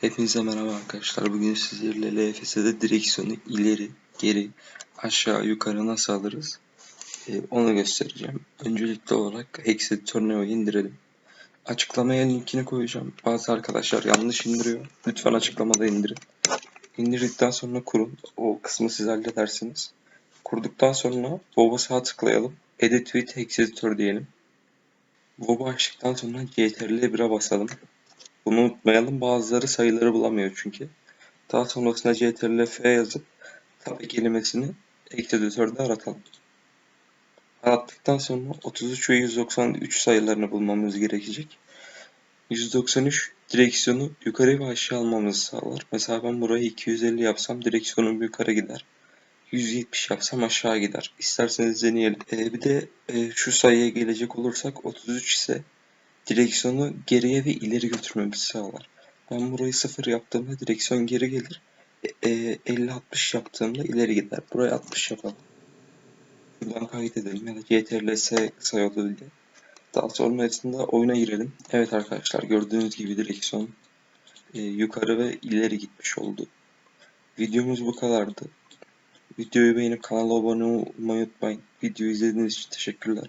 Hepinize merhaba arkadaşlar. Bugün sizlerle LFS'de direksiyonu ileri, geri, aşağı, yukarı nasıl alırız Ee, onu göstereceğim. Öncelikli olarak Hex Torneo'yu indirelim. Açıklamaya linkini koyacağım. Bazı arkadaşlar yanlış indiriyor. Lütfen açıklamada indirin. İndirdikten sonra kurun. O kısmı siz halledersiniz. Kurduktan sonra WoW'a sağ tıklayalım. Edit with Hex Editor diyelim. WoW'u açtıktan sonra CTRL 1'e basalım. Bunu unutmayalım. Bazıları sayıları bulamıyor çünkü. Daha sonrasında CTRL F yazıp tabi kelimesini editörde aratalım. Arattıktan sonra 33 ve 193 sayılarını bulmamız gerekecek. 193 direksiyonu yukarı ve aşağı almamızı sağlar. Mesela ben burayı 250 yapsam direksiyonum yukarı gider. 170 yapsam aşağı gider. İsterseniz deneyelim. Ee, bir de e, şu sayıya gelecek olursak 33 ise direksiyonu geriye ve ileri götürmemizi sağlar. Ben burayı 0 yaptığımda direksiyon geri gelir. E, e, 50-60 yaptığımda ileri gider. Buraya 60 yapalım. Buradan kaydedelim ya da CTRL S kısa diye. Daha sonrasında oyuna girelim. Evet arkadaşlar gördüğünüz gibi direksiyon e, yukarı ve ileri gitmiş oldu. Videomuz bu kadardı. Videoyu beğenip kanala abone olmayı unutmayın. Videoyu izlediğiniz için teşekkürler.